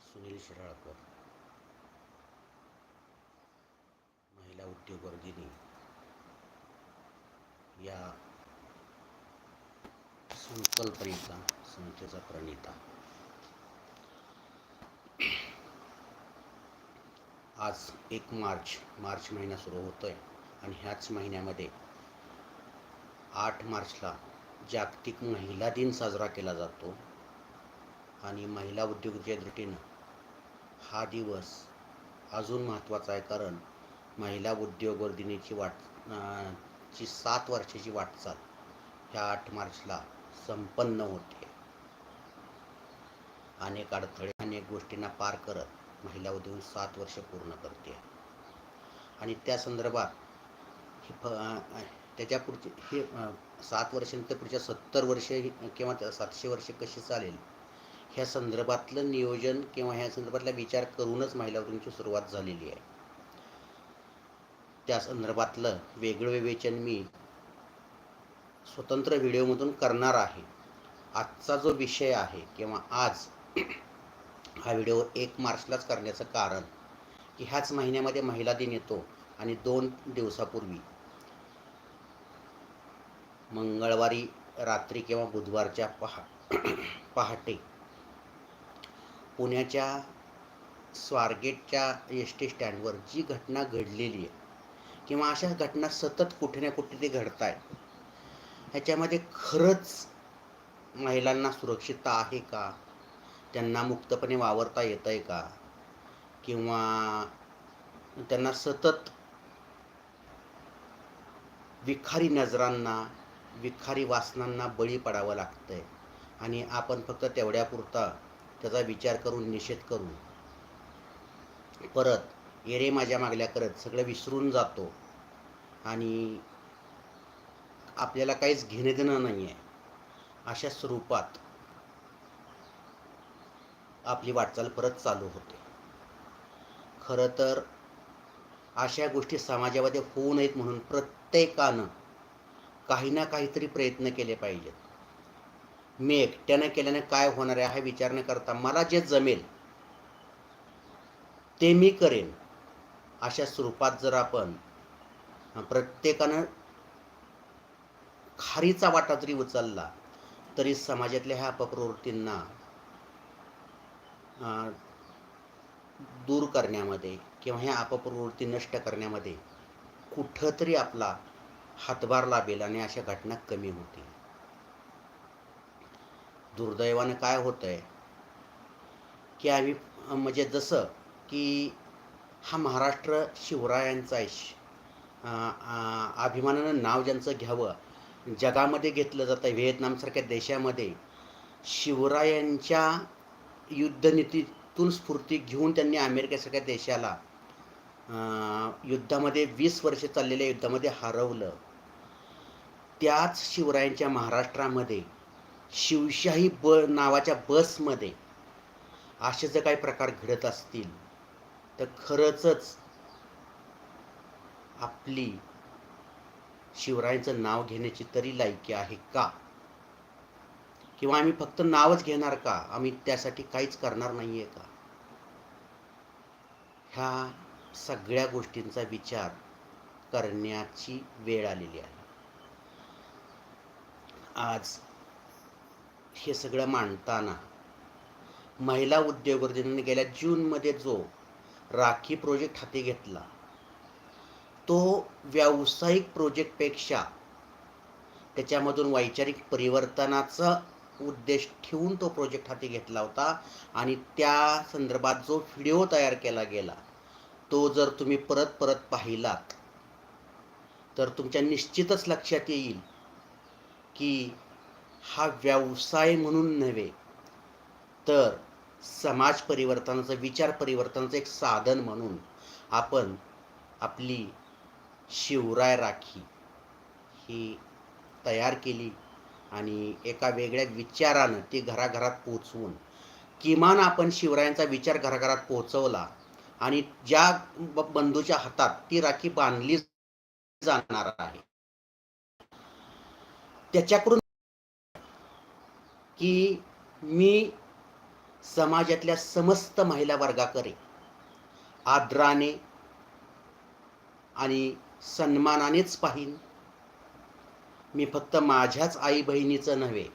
सुनील शिराळकर महिला उद्योग वर्गिनी. या संकल्पनेचा संस्थेचा प्रणेता. आज एक मार्च मार्च महिना सुरू होतो आहे आणि ह्याच महिन्यामध्ये आठ मार्चला जागतिक महिला दिन साजरा केला जातो. आणि महिला उद्योगाच्या दृष्टीनं हा दिवस अजून महत्त्वाचा आहे कारण महिला उद्योग वर्धिनीची वाट अं, ची सात वर्षाची वाटचाल ह्या आठ मार्चला संपन्न होते. अनेक अडथळे अनेक गोष्टींना पार करत महिला उद्योग सात वर्ष पूर्ण करते. आणि त्या संदर्भात ही फ त्याच्या पुढची हे सात वर्षानंतर पुढच्या सत्तर वर्षे किंवा सातशे वर्षे कशी चालेल ह्या संदर्भातलं नियोजन किंवा ह्या संदर्भातला विचार करूनच महिला सुरुवात झालेली आहे. त्या संदर्भातलं वेगळं विवेचन मी स्वतंत्र व्हिडिओमधून करणार आहे. आजचा जो विषय आहे किंवा आज हा व्हिडिओ एक मार्चलाच करण्याचं कारण की ह्याच महिन्यामध्ये महिला दिन येतो आणि दोन दिवसापूर्वी मंगळवारी रात्री किंवा बुधवारच्या पहा पहाटे पुण्याच्या स्वारगेटच्या एस टी स्टँडवर जी घटना घडलेली आहे किंवा अशा घटना सतत कुठे ना कुठे ते घडत आहेत ह्याच्यामध्ये खरंच महिलांना सुरक्षितता आहे का? त्यांना मुक्तपणे वावरता येत आहे का? किंवा त्यांना सतत विखारी नजरांना विखारी वासनांना बळी पडावं लागतं आहे आणि आपण फक्त तेवढ्यापुरता त्याचा विचार करून निषेध करून परत एरे माझ्या मागल्या करत सगळं विसरून जातो. आणि आपल्याला काहीच घेणं देणं नाही आहे अशा स्वरूपात आपली वाटचाल परत चालू होते. खरं तर अशा गोष्टी समाजामध्ये होऊ नयेत म्हणून प्रत्येकानं काही ना काहीतरी प्रयत्न केले पाहिजेत. मी एकट्यानं केल्याने काय होणार आहे हा विचार न करता मला जे जमेल ते मी करेन. अशा स्वरूपात जर आपण प्रत्येकानं खारीचा वाटा जरी उचलला तरी समाजातल्या ह्या अपप्रवृत्तींना दूर करण्यामध्ये किंवा ह्या अपप्रवृत्ती नष्ट करण्यामध्ये कुठंतरी आपला हातभार लाभेल आणि अशा घटना कमी होतील. दुर्दैवानं काय होतं आहे की आम्ही म्हणजे जसं की हा महाराष्ट्र शिवरायांचा आहे श- अभिमानानं नाव ज्यांचं घ्यावं जगामध्ये घेतलं जातं व्हिएतनामसारख्या देशामध्ये शिवरायांच्या युद्धनीतीतून स्फूर्ती घेऊन त्यांनी अमेरिकेसारख्या देशाला युद्धामध्ये वीस वर्ष चाललेल्या युद्धामध्ये हरवलं. त्याच शिवरायांच्या महाराष्ट्रामध्ये शिवशाही ब नावाच्या बसमध्ये असे जर काही प्रकार घडत असतील तर खरंचच आपली शिवरायांचं नाव घेण्याची तरी लायकी आहे का? किंवा आम्ही फक्त नावच घेणार का? आम्ही त्यासाठी काहीच करणार नाही आहे का? ह्या सगळ्या गोष्टींचा विचार करण्याची वेळ आलेली आहे. आज हे सगळं मांडताना महिला उद्योगवर्धींनी गेल्या जूनमध्ये जो राखी प्रोजेक्ट हाती घेतला तो व्यावसायिक प्रोजेक्टपेक्षा त्याच्यामधून वैचारिक परिवर्तनाचा उद्देश ठेवून तो प्रोजेक्ट हाती घेतला होता आणि त्या संदर्भात जो व्हिडिओ तयार केला गेला तो जर तुम्ही परत परत पाहिलात तर तुमच्या निश्चितच लक्षात येईल की हा व्यवसाय म्हणून नव्हे तर समाज परिवर्तनाचं विचार परिवर्तनाचं एक साधन म्हणून आपण आपली शिवराय राखी ही तयार केली आणि एका वेगळ्या विचारानं ती घराघरात पोचवून किमान आपण शिवरायांचा विचार घराघरात पोहोचवला आणि ज्या बंधूच्या हातात ती राखी बांधली जाणार आहे त्याच्याकडून की मी समाजातल्या समस्त महिला वर्गाकडे आदराने आणि सन्मानानेच पाहीन. मी फक्त माझ्याच आई बहिणीचं नव्हे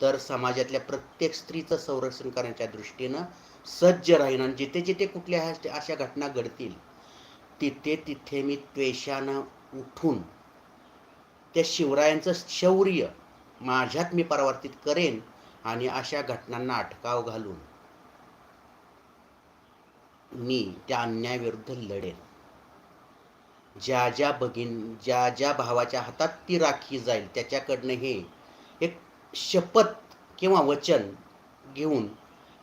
तर समाजातल्या प्रत्येक स्त्रीचं संरक्षण करण्याच्या दृष्टीनं सज्ज राहीन. आणि जिथे जिथे कुठल्या अशा घटना घडतील तिथे तिथे मी त्वेषानं उठून त्या शिवरायांचं शौर्य माझ्यात मी परावर्तित करेन आणि अशा घटनांना अटकाव घालून मी त्या अन्यायाविरुद्ध लढेन. ज्या ज्या भगिन ज्या ज्या भावाच्या हातात ती राखी जाईल त्याच्याकडनं हे एक शपथ किंवा वचन घेऊन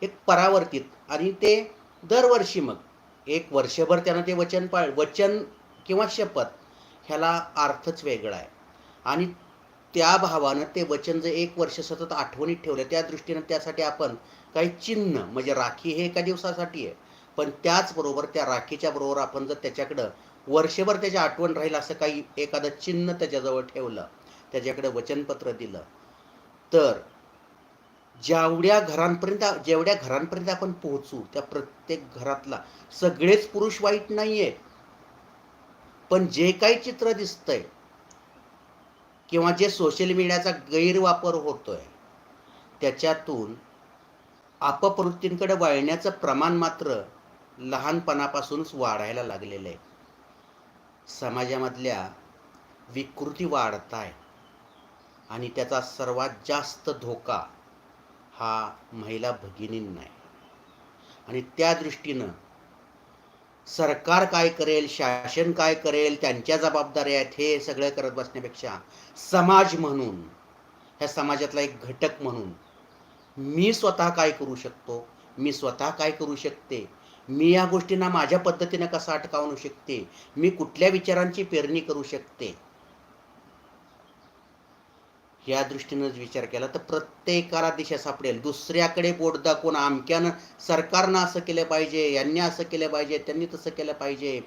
एक परावर्तित आणि ते दरवर्षी मग एक वर्षभर त्यानं ते वचन पाळ वचन किंवा शपथ ह्याला अर्थच वेगळा आहे. आणि त्या भावानं ते वचन जे एक वर्ष सतत आठवणीत ठेवलं त्या दृष्टीनं त्यासाठी आपण काही चिन्ह म्हणजे राखी हे एका दिवसासाठी आहे. पण त्याचबरोबर त्या राखीच्या बरोबर आपण जर त्याच्याकडं वर्षभर त्याची आठवण राहील असं काही एखादं चिन्ह त्याच्याजवळ ठेवलं त्याच्याकडे वचनपत्र दिलं तर जेवढ्या घरांपर्यंत जेवढ्या घरांपर्यंत आपण पोहोचू त्या प्रत्येक घरातला सगळेच पुरुष वाईट नाही आहेत पण जे काही चित्र दिसतंय किंवा जे सोशल मीडियाचा गैरवापर होतोय त्याच्यातून अपप्रवृत्तींकडे वळण्याचं प्रमाण मात्र लहानपणापासूनच वाढायला लागलेलं आहे. समाजामधल्या विकृती वाढत आहे आणि त्याचा सर्वात जास्त धोका हा महिला भगिनींना आहे. आणि त्या दृष्टीनं सरकार काय करेल शासन काय करेल त्यांच्या जबाबदाऱ्या आहेत हे सगळं करत बसण्यापेक्षा समाज म्हणून ह्या समाजातला एक घटक म्हणून मी स्वतः काय करू शकतो? मी स्वतः काय करू शकते? मी या गोष्टींना माझ्या पद्धतीनं कसा अटकावू शकते? मी कुठल्या विचारांची पेरणी करू शकते? या दृष्टीनं विचार केला तर प्रत्येकाला दिशा सापडेल. दुसऱ्याकडे बोट दाखवून आमक्यानं सरकारनं असं केलं पाहिजे यांनी असं केलं पाहिजे त्यांनी तसं केलं पाहिजे.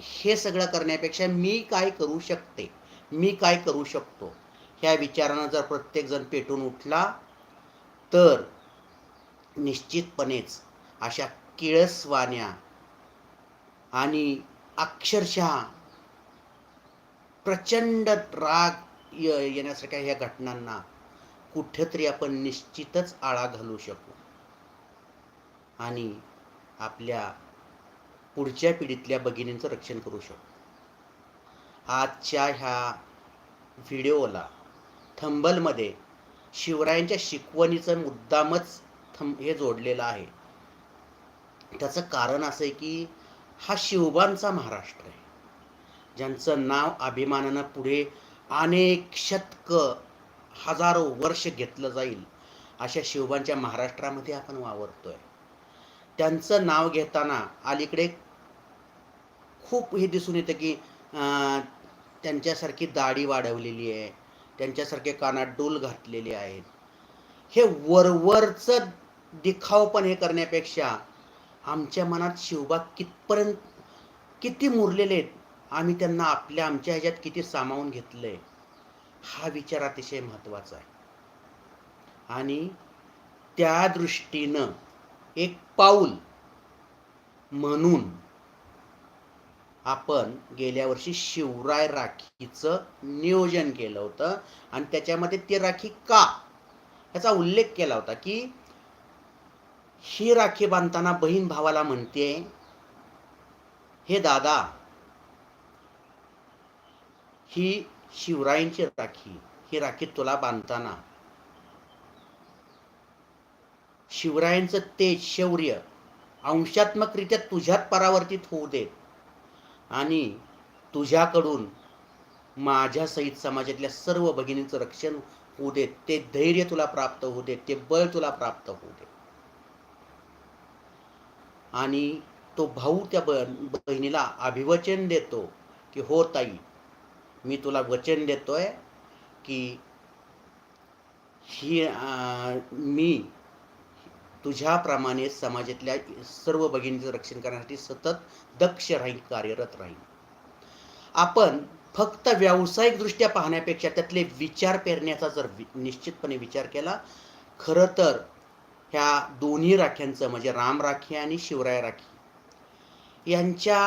हे सगळं करण्यापेक्षा मी काय करू शकते? मी काय करू शकतो? ह्या विचारानं जर प्रत्येकजण पेटून उठला तर निश्चितपणेच अशा किळसवाण्या आणि अक्षरशः प्रचंड राग येण्यासारख्या ह्या घटनांना कुठेतरी आपण निश्चितच आळा घालू शकू. आणि आपल्या पुढच्या पिढीतल्या भगिनींचं रक्षण करू शकू. आजच्या ह्या व्हिडिओला थंबलमध्ये शिवरायांच्या शिकवणीचं मुद्दामच थंब हे जोडलेलं आहे. त्याचं कारण असं आहे की हा शिवबांचा महाराष्ट्र आहे. ज्यांचं नाव अभिमानानं पुढे अनेक शतक हजारो वर्ष घेतलं जाईल अशा शिवबांच्या महाराष्ट्रामध्ये आपण वावरतोय. त्यांचं नाव घेताना अलीकडे खूप हे दिसून येतं की त्यांच्यासारखी दाढी वाढवलेली आहे त्यांच्यासारखे कानात डोल घातलेले आहेत. हे वरवरचं दिखाव पण हे करण्यापेक्षा आमच्या मनात शिवबा कितपर्यंत किती मुरलेले आहेत आम्ही त्यांना आपल्या आमच्या ह्याच्यात किती सामावून घेतलंय हा विचार अतिशय महत्त्वाचा आहे. आणि त्या दृष्टीनं एक पाऊल म्हणून आपण गेल्या वर्षी शिवराय राखीचं नियोजन केलं होतं. आणि त्याच्यामध्ये ती राखी का? याचा उल्लेख केला होता की ही राखी बांधताना बहीण भावाला म्हणते हे दादा ही शिवरायांची राखी ही राखी तुला बांधताना. शिवरायांचं तेज शौर्य अंशात्मकरित्या तुझ्यात परावर्तित होऊ देत आणि तुझ्याकडून माझ्या सहित समाजातल्या सर्व भगिनींचं रक्षण होऊ देत ते धैर्य तुला प्राप्त होऊ दे. ते बळ तुला प्राप्त होऊ दे. आणि तो भाऊ त्या ब- बहिणीला अभिवचन देतो की हो ताई मी तुला वचन देतोय की ही मी तुझ्याप्रमाणे समाजातल्या सर्व भगिनीचं रक्षण करण्यासाठी सतत दक्ष राहील कार्यरत राहील आपण फक्त व्यावसायिकदृष्ट्या पाहण्यापेक्षा त्यातले विचार पेरण्याचा जर वि- निश्चितपणे विचार केला खरं तर ह्या दोन्ही राख्यांचं म्हणजे राम राखी आणि शिवराय राखी यांच्या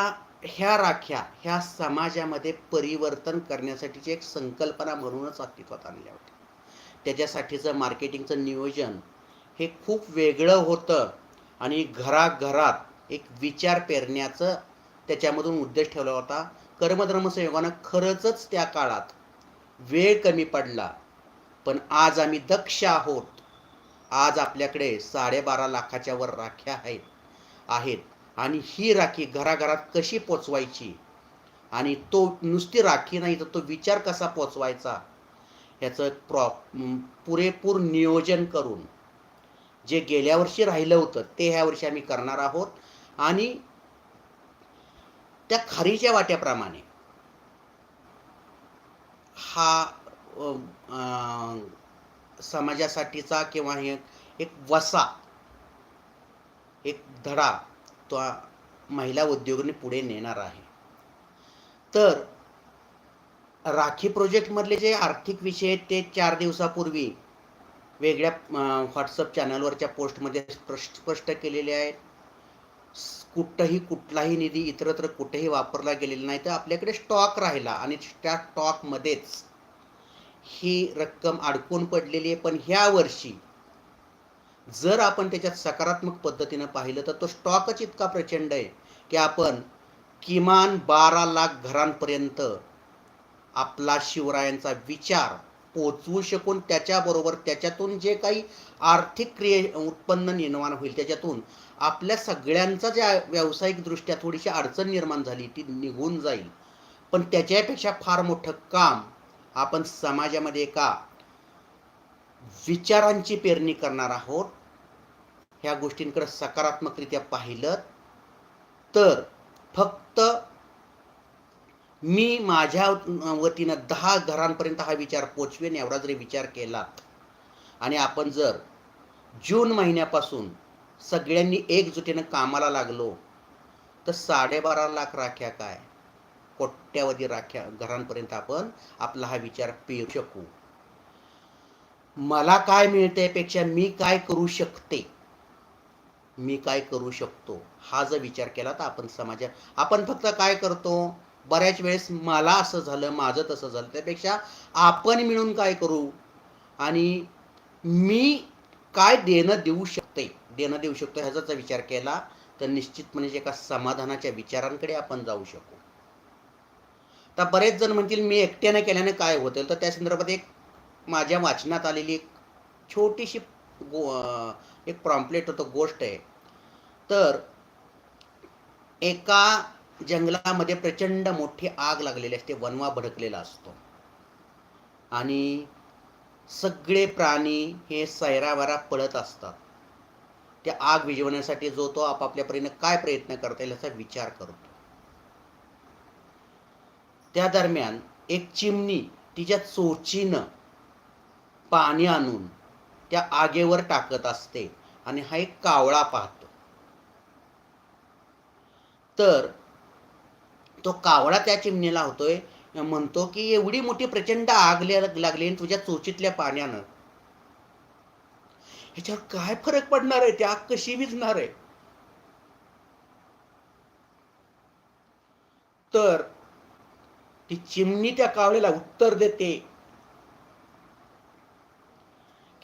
ह्या राख्या ह्या समाजामध्ये परिवर्तन करण्यासाठीची एक संकल्पना म्हणूनच अस्तित्वात आणल्या होत्या. त्याच्यासाठीचं मार्केटिंगचं नियोजन हे खूप वेगळं होतं आणि घराघरात एक विचार पेरण्याचं त्याच्यामधून उद्देश ठेवला होता. कर्मधर्मसंयोगानं खरंच त्या काळात वेळ कमी पडला पण आज आम्ही दक्ष आहोत. आज आपल्याकडे साडेबारा लाखाच्या वर राख्या आहेत आहेत. आणि ही राखी घराघरात कशी पोचवायची? आणि तो नुसती राखी नाही तर तो विचार कसा पोचवायचा? ह्याचं प्रॉ पुरेपूर नियोजन करून जे गेल्या वर्षी राहिलं होतं ते ह्या वर्षी आम्ही करणार आहोत. आणि त्या खारीच्या वाट्याप्रमाणे हा समाजासाठीचा किंवा हे एक वसा एक धडा तो महिला उद्योगाने पुढे नेणार आहे. तर राखी प्रोजेक्टमधले जे आर्थिक विषय आहेत ते चार दिवसापूर्वी वेगळ्या व्हॉट्सअप चॅनलवरच्या पोस्टमध्ये स्पष्ट स्पष्ट केलेले आहेत. कुठंही कुठलाही निधी इतरत्र कुठेही वापरला गेलेला नाही. तर आपल्याकडे स्टॉक राहिला आणि त्या स्टॉकमध्येच ही रक्कम अडकून पडलेली आहे. पण ह्या वर्षी जर आपण त्याच्यात सकारात्मक पद्धतीनं पाहिलं तर तो स्टॉकच इतका प्रचंड आहे की आपण किमान बारा लाख घरांपर्यंत आपला शिवरायांचा विचार पोचवू शकून त्याच्याबरोबर त्याच्यातून जे काही आर्थिक क्रिये उत्पन्न निर्माण होईल त्याच्यातून आपल्या सगळ्यांचा ज्या व्यावसायिकदृष्ट्या थोडीशी अडचण निर्माण झाली ती निघून जाईल. पण त्याच्यापेक्षा फार मोठं काम आपण समाजामध्ये एका विचारांची पेरणी करणार आहोत ह्या गोष्टींकडे सकारात्मकरित्या पाहिलं तर फक्त मी माझ्या वतीनं दहा घरांपर्यंत हा विचार पोचवेन एवढा जरी विचार केला आणि आपण जर जून महिन्यापासून सगळ्यांनी एकजुटीनं कामाला लागलो तर साडेबारा लाख राख्या काय? कोट्यावधी राख्या घरांपर्यंत आपण आपला हा विचार पेरू शकू. मला काय मिळते पेक्षा मी काय करू शकते? मी काय करू शकतो? हा जर विचार केला तर आपण समाजात आपण फक्त काय करतो? बऱ्याच वेळेस मला असं झालं माझं तसं झालं त्यापेक्षा आपण मिळून काय करू? आणि मी काय देणं देऊ शकते? देणं देऊ शकतो ह्याचा जर विचार केला तर निश्चितपणे म्हणजे एका समाधानाच्या विचारांकडे आपण जाऊ शकू. तर बरेच जण म्हणतील मी एकट्याने केल्याने काय होतं तर त्या संदर्भात एक माझ्या वाचनात आलेली एक छोटीशी गो अं, एक प्रॉम्प्लेट होतं गोष्ट आहे. तर एका जंगलामध्ये प्रचंड मोठी आग लागलेली असते वनवा भडकलेला असतो. आणि सगळे प्राणी हे सैरावरा पळत असतात. त्या आग विझवण्यासाठी जो तो आपापल्या परीने काय प्रयत्न करता येईल याचा विचार करतो. त्या दरम्यान एक चिमणी तिच्या चोचीनं पाणी आणून त्या आगेवर टाकत असते. आणि हा एक कावळा पाहतो. तर तो कावळा त्या चिमणीला होतोय म्हणतो की एवढी मोठी प्रचंड आग लागली आणि तुझ्या चोचीतल्या पाण्यानं. ह्याच्यावर काय फरक पडणार आहे? ती आग कशी विझणार आहे? तर ती चिमणी त्या कावळ्याला उत्तर देते.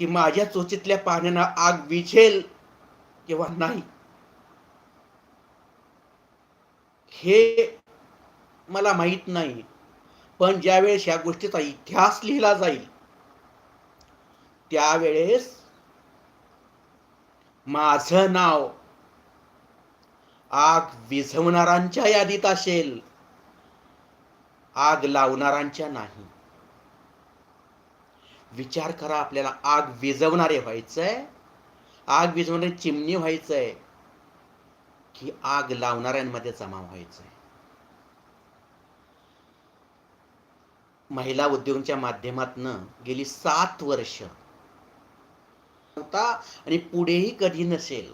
की माझ्या चोचीतल्या पाण्यानं आग विझेल किंवा नाही. हे मला माहीत नाही. पण ज्यावेळेस ह्या गोष्टीचा इतिहास लिहिला जाईल त्यावेळेस माझं नाव आग विझवणाऱ्यांच्या यादीत असेल आग लावणाऱ्यांच्या नाही. विचार करा आपल्याला आग विझवणारे आहे आग विझवणारी चिमणी व्हायचंय. की आग लावणाऱ्यांमध्ये जमा व्हायचंय. महिला उद्योगाच्या माध्यमातनं गेली सात वर्ष होता आणि पुढेही कधी नसेल.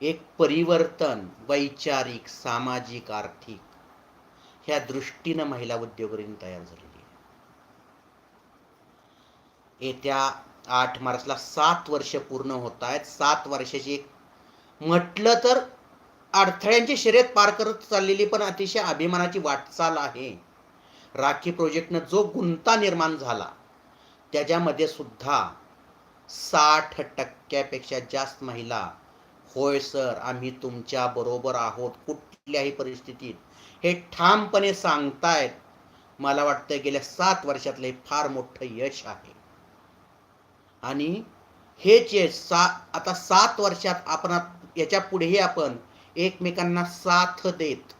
एक परिवर्तन वैचारिक सामाजिक आर्थिक ह्या दृष्टीनं महिला उद्योगरीन तयार झाली येत्या आठ मार्चला सात वर्ष पूर्ण होत आहेत. सात वर्षाची म्हटलं तर अडथळ्यांची शर्यत पार करत चाललेली पण अतिशय अभिमानाची वाटचाल आहे. राखी प्रोजेक्टनं जो गुंता निर्माण झाला त्याच्यामध्ये सुद्धा साठ टक्क्यापेक्षा जास्त महिला होय सर आम्ही तुमच्या बरोबर आहोत कुठल्याही परिस्थितीत. हे ठामपणे सांगतायत. मला वाटतं गेल्या सात वर्षातलं हे फार मोठं यश आहे. आणि हेच यश सा आता सात वर्षात आपण याच्या पुढेही आपण एकमेकांना साथ देत.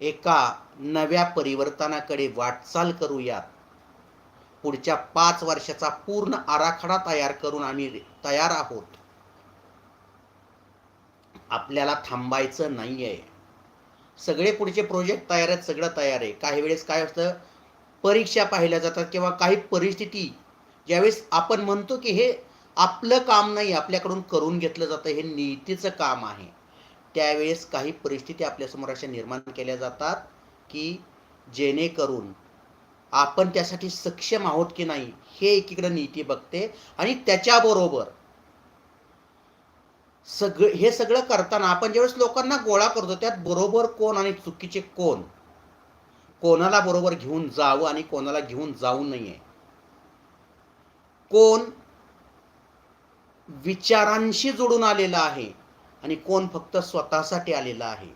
एका नव्या परिवर्तनाकडे वाटचाल करूयात. पुढच्या पाच वर्षाचा पूर्ण आराखडा तयार करून आम्ही तयार आहोत. आपल्याला थांबायचं नाहीये. सगळे पुढचे प्रोजेक्ट तयार आहेत सगळं तयार आहे. काही वेळेस काय असतं परीक्षा पाहिल्या जातात किंवा काही परिस्थिती ज्यावेळेस आपण म्हणतो की हे आपलं काम नाही आपल्याकडून करून घेतलं जातं हे नीतीचं काम आहे. त्यावेळेस काही परिस्थिती आपल्यासमोर अशा निर्माण केल्या जातात की जेणेकरून आपण त्यासाठी सक्षम आहोत की नाही हे एकीकडे नीती बघते आणि त्याच्याबरोबर सगळं हे सगळं करताना आपण ज्यावेळेस लोकांना गोळा करतो त्यात बरोबर कोण आणि चुकीचे कोण? कोणाला बरोबर घेऊन जावं आणि कोणाला घेऊन जाऊ नये. कोण विचारांशी जोडून आलेला आहे आणि कोण फक्त स्वतःसाठी आलेला आहे.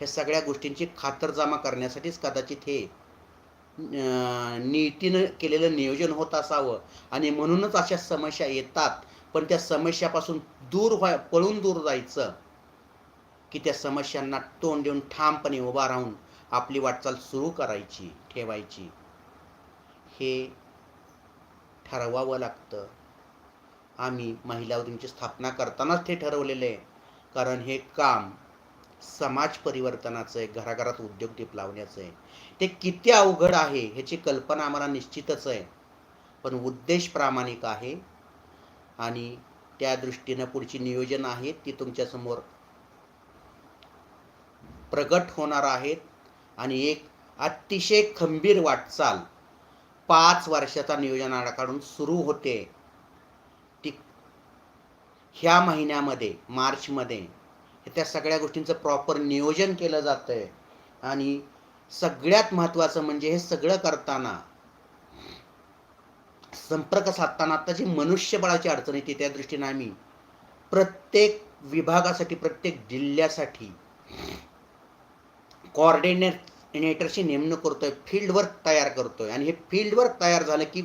हे सगळ्या गोष्टींची खातरजमा करण्यासाठीच कदाचित हे नीतीनं केलेलं नियोजन होत असावं आणि म्हणूनच अशा समस्या येतात. पण त्या समस्यापासून दूर व्हाय पळून दूर जायचं. की त्या समस्यांना तोंड देऊन ठामपणे उभा राहून आपली वाटचाल सुरू करायची ठेवायची. हे ठरवावं लागतं. आम्ही महिला उद्यमची स्थापना करतानाच ते ठरवलेलं आहे. कारण हे काम समाज परिवर्तनाचं आहे घराघरात उद्योगदीप लावण्याचं आहे. ते किती अवघड आहे ह्याची कल्पना आम्हाला निश्चितच आहे. पण उद्देश प्रामाणिक आहे. आणि त्या दृष्टीनं पुढची नियोजन आहेत ती तुमच्यासमोर प्रगट होणार आहेत आणि एक अतिशय खंबीर वाटचाल पाच वर्षाचा नियोजन आराखडून सुरू होते. ती ह्या महिन्यामध्ये मार्चमध्ये त्या सगळ्या गोष्टींचं प्रॉपर नियोजन केलं जातं आहे आणि सगळ्यात महत्त्वाचं म्हणजे हे सगळं करताना संपर्क साधताना आता जी मनुष्यबळाची अडचण येते त्या दृष्टीने आम्ही प्रत्येक विभागासाठी प्रत्येक जिल्ह्यासाठी कॉर्डिनेट कोऑर्डिनेटरची नेमणूक करतोय फील्ड वर्क तयार करतोय. आणि हे फील्ड वर्क तयार झालं की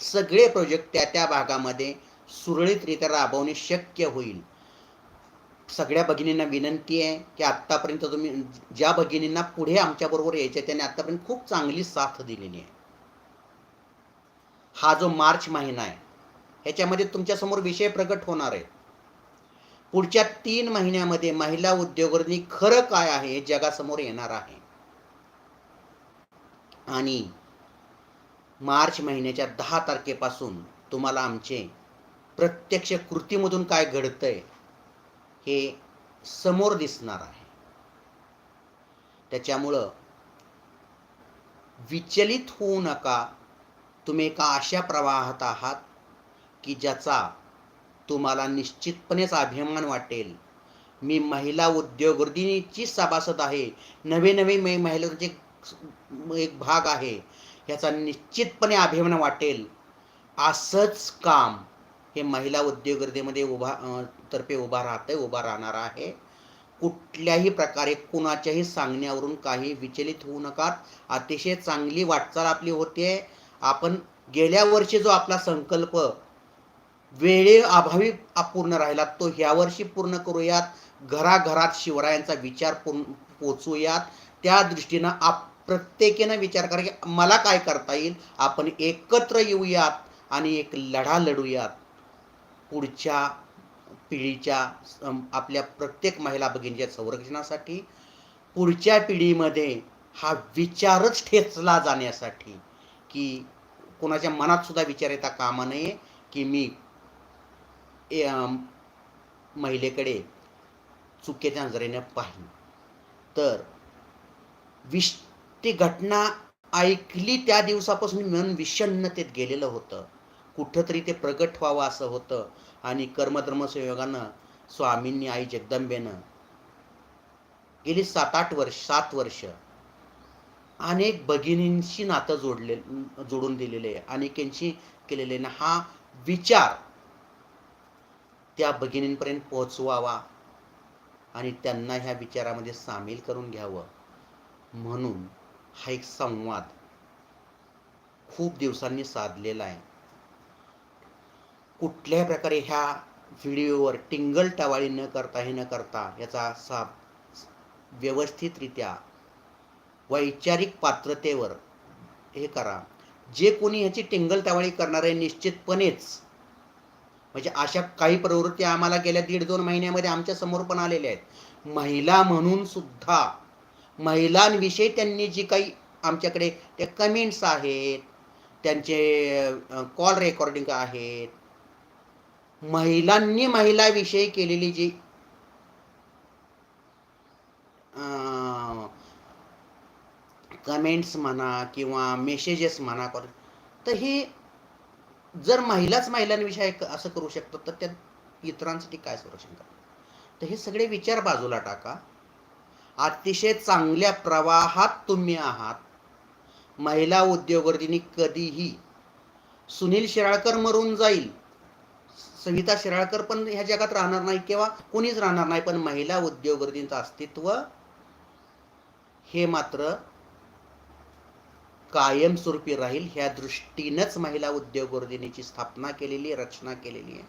सगळे प्रोजेक्ट त्या त्या भागामध्ये सुरळीतरित्या राबवणे शक्य होईल. सगळ्या भगिनींना विनंती आहे की आत्तापर्यंत तुम्ही ज्या भगिनींना पुढे आमच्याबरोबर यायचे त्यांनी आत्तापर्यंत खूप चांगली साथ दिलेली आहे. हा जो मार्च महिना आहे ह्याच्यामध्ये तुमच्यासमोर विषय प्रकट होणार आहे. पुढच्या तीन महिन्यामध्ये महिला उद्योगांनी खरं काय आहे हे जगासमोर येणार आहे. आणि मार्च महिन्याच्या दहा तारखेपासून तुम्हाला आमचे प्रत्यक्ष कृतीमधून काय घडतंय हे समोर दिसणार आहे. त्याच्यामुळं विचलित होऊ नका. तुम्ही एका अशा प्रवाहात आहात की ज्याचा तुम्हाला निश्चितपणेच अभिमान वाटेल. मी महिला उद्योगवर्धिनीची सभासद आहे. नवे नवे मै महिलांचे एक भाग आहे. याचा निश्चितपणे अभिमान वाटेल. असंच काम हे महिला उद्योगतेमध्ये उभा तर्फे उभा राहतंय उभा राहणार आहे. कुठल्याही प्रकारे कुणाच्याही सांगण्यावरून काही विचलित होऊ नका. अतिशय चांगली वाटचाल आपली होते आपण गेल्या वर्षी जो आपला संकल्प वेळे अभावी अपूर्ण राहिला तो ह्या वर्षी पूर्ण करूयात. घराघरात शिवरायांचा विचार पूर्ण पोचूयात. त्या दृष्टीनं आप प्रत्येकीनं विचार करा की मला काय करता येईल? आपण एकत्र येऊयात आणि एक लढा लढूयात. पुढच्या पिढीच्या आपल्या प्रत्येक महिला भगिनीच्या संरक्षणासाठी पुढच्या पिढीमध्ये हा विचारच ठेचला जाण्यासाठी की कोणाच्या मनात सुद्धा विचार येता कामा नये की मी ए, महिलेकडे चुकीच्या नजरेने पाहिन. तर विश ती घटना ऐकली त्या दिवसापासून मन विषन्नतेत गेलेलं होतं. कुठंतरी ते प्रगट व्हावं असं होतं आणि कर्मधर्म संयोगानं स्वामींनी आई जगदंबेनं गेली सात आठ वर्ष सात वर्ष अनेक भगिनींशी नातं जोडले जोडून दिलेले आहे अनेकांशी केलेले ना हा विचार त्या भगिनींपर्यंत पोहोचवावा आणि त्यांना ह्या विचारामध्ये सामील करून घ्यावं म्हणून हा एक संवाद खूप दिवसांनी साधलेला आहे. कुठल्याही प्रकारे ह्या व्हिडिओवर टिंगल टवाळी न करता हे न करता याचा असा व्यवस्थितरित्या वैचारिक पात्रतेवर हे करा. जे कोणी ह्याची टिंगल टवाळी करणार आहे निश्चितपणेच म्हणजे अशा काही प्रवृत्ती आम्हाला गेल्या दीड दोन महिन्यामध्ये आमच्यासमोर पण आलेल्या आहेत. महिला म्हणून सुद्धा महिलांविषयी त्यांनी जी काही आमच्याकडे ते कमेंट्स आहेत त्यांचे कॉल रेकॉर्डिंग आहेत. महिलांनी महिलाविषयी केलेली जी कमेंट्स म्हणा किंवा मेसेजेस म्हणा तर हे जर महिलाच महिलांविषयी असं करू शकतात तर त्या इतरांसाठी काय संरक्षण करतात तर हे सगळे विचार बाजूला टाका. अतिशय चांगल्या प्रवाहात तुम्ही आहात. महिला उद्योगवर्तींनी कधीही सुनील शिराळकर मरून जाईल. सविता शिराळकर पण ह्या जगात राहणार नाही किंवा कोणीच राहणार नाही पण महिला उद्योगवर्तींचं अस्तित्व हे मात्र कायमस्वरूपी राहील. ह्या दृष्टीनंच महिला उद्योगवर्धिनीची स्थापना केलेली रचना केलेली आहे.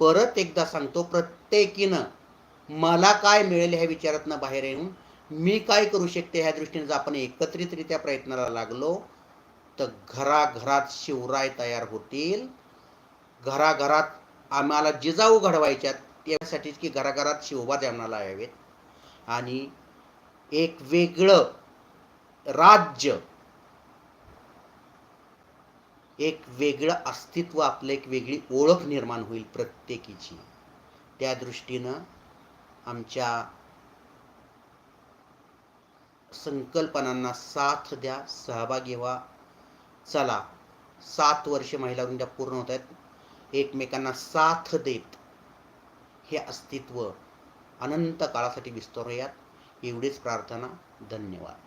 परत एकदा सांगतो प्रत्येकीनं मला काय मिळेल ह्या विचारातनं बाहेर येऊन? मी काय करू शकते ह्या दृष्टीने? जर आपण एकत्रितरित्या प्रयत्नाला लागलो तर घराघरात शिवराय तयार होतील. घराघरात आम्हाला जिजाऊ घडवायच्यात त्यासाठीच की घराघरात शिवबा जन्माला यावेत. आणि एक वेगळं राज्य एक वेगळं अस्तित्व आपलं एक वेगळी ओळख निर्माण होईल प्रत्येकीची. त्या दृष्टीनं आमच्या संकल्पनांना साथ द्या सहभागी व्हा. चला सात वर्ष महिला उद्या पूर्ण होत आहेत. एकमेकांना साथ देत हे अस्तित्व अनंत काळासाठी विस्तारूयात. एवढीच प्रार्थना. धन्यवाद.